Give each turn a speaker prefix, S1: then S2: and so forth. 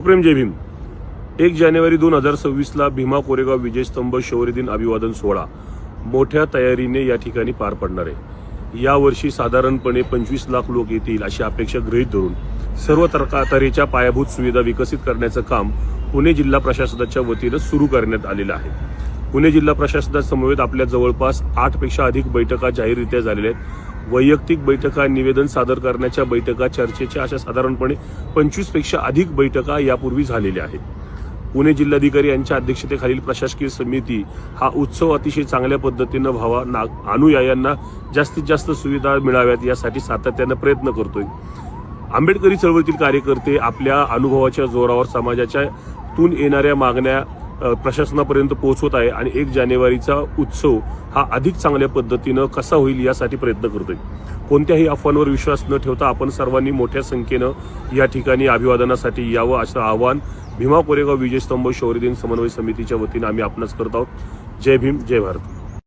S1: प्रेम जय भीम. एक जानेवारी दोन हजार सव्वीसला भीमा कोरेगाव विजयस्तंभ शौर्य दिन अभिवादन सोहळा मोठ्या तयारीने या ठिकाणी पार पडणार आहे. यावर्षी साधारणपणे पंचवीस लाख लोक येतील अशी अपेक्षा गृहीत धरून सर्व तऱ्हेच्या पायाभूत सुविधा विकसित करण्याचं काम पुणे जिल्हा प्रशासनाच्या वतीनं सुरू करण्यात आलेलं आहे. पुणे जिल्हा प्रशासनासमवेत आपल्या जवळपास आठपेक्षा अधिक बैठका जाहीररित्या झालेल्या आहेत. वैयक्तिक बैठका निवेदन सादर करण्याच्या बैठका चर्चेच्या अशा साधारणपणे पंचवीसपेक्षा अधिक बैठका यापूर्वी झालेल्या आहेत. पुणे जिल्हाधिकारी यांच्या अध्यक्षतेखालील प्रशासकीय समिती हा उत्सव अतिशय चांगल्या पद्धतीनं व्हावा ना अनुयायांना जास्तीत जास्त सुविधा मिळाव्यात यासाठी सातत्यानं प्रयत्न करतोय. आंबेडकरी चळवळीतील कार्यकर्ते आपल्या अनुभवाच्या जोरावर समाजाच्या तून येणाऱ्या मागण्या प्रशासनापर्यंत पोहोचवत आहे आणि एक जानेवारीचा उत्सव हा अधिक चांगल्या पद्धतीनं कसा होईल यासाठी प्रयत्न करतोय. कोणत्याही अफवांवर विश्वास न ठेवता आपण सर्वांनी मोठ्या संख्येनं या ठिकाणी अभिवादनासाठी यावं असं आवाहन भीमा कोरेगाव विजयस्तंभ शौर्य दिन समन्वय समितीच्या वतीनं आम्ही आपणास करत आहोत. जय भीम जय भारत.